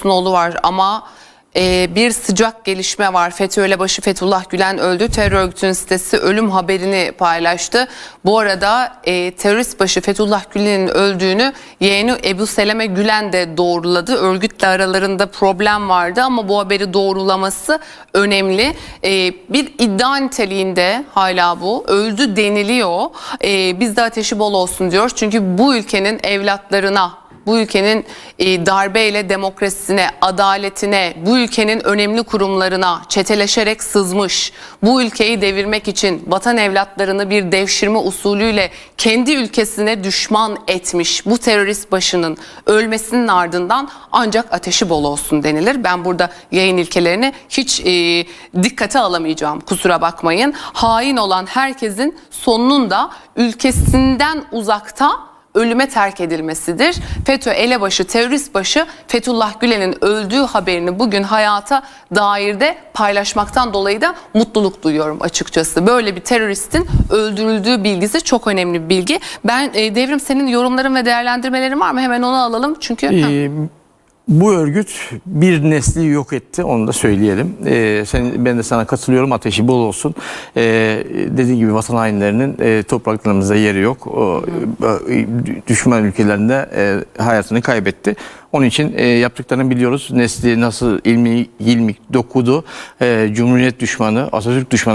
Kılıçdaroğlu var ama e, bir sıcak gelişme var. FETÖ elebaşı Fethullah Gülen öldü. Terör örgütünün sitesi ölüm haberini paylaştı. Bu arada e, terörist başı Fethullah Gülen'in öldüğünü yeğeni Ebu Seleme Gülen de doğruladı. Örgütle aralarında problem vardı ama bu haberi doğrulaması önemli. E, bir iddia niteliğinde hala bu. Öldü deniliyor. E, biz de ateşi bol olsun diyoruz. Çünkü bu ülkenin evlatlarına bu ülkenin e, darbeyle demokrasisine, adaletine, bu ülkenin önemli kurumlarına çeteleşerek sızmış, bu ülkeyi devirmek için vatan evlatlarını bir devşirme usulüyle kendi ülkesine düşman etmiş bu terörist başının ölmesinin ardından ancak ateşi bol olsun denilir. Ben burada yayın ilkelerini hiç e, dikkate alamayacağım kusura bakmayın. Hain olan herkesin sonunun da ülkesinden uzakta ölüme terk edilmesidir. FETÖ elebaşı, terörist başı Fethullah Gülen'in öldüğü haberini bugün hayata dair de paylaşmaktan dolayı da mutluluk duyuyorum açıkçası. Böyle bir teröristin öldürüldüğü bilgisi çok önemli bir bilgi. Ben e, Devrim senin yorumların ve değerlendirmelerin var mı? Hemen onu alalım çünkü... Ee, bu örgüt bir nesli yok etti onu da söyleyelim. Ee, sen, ben de sana katılıyorum ateşi bol olsun. Ee, dediğin gibi vatan hainlerinin e, topraklarımızda yeri yok. O, e, düşman ülkelerinde e, hayatını kaybetti. Onun için e, yaptıklarını biliyoruz. Nesli nasıl ilmi, ilmik dokudu. E, Cumhuriyet düşmanı, Atatürk düşmanı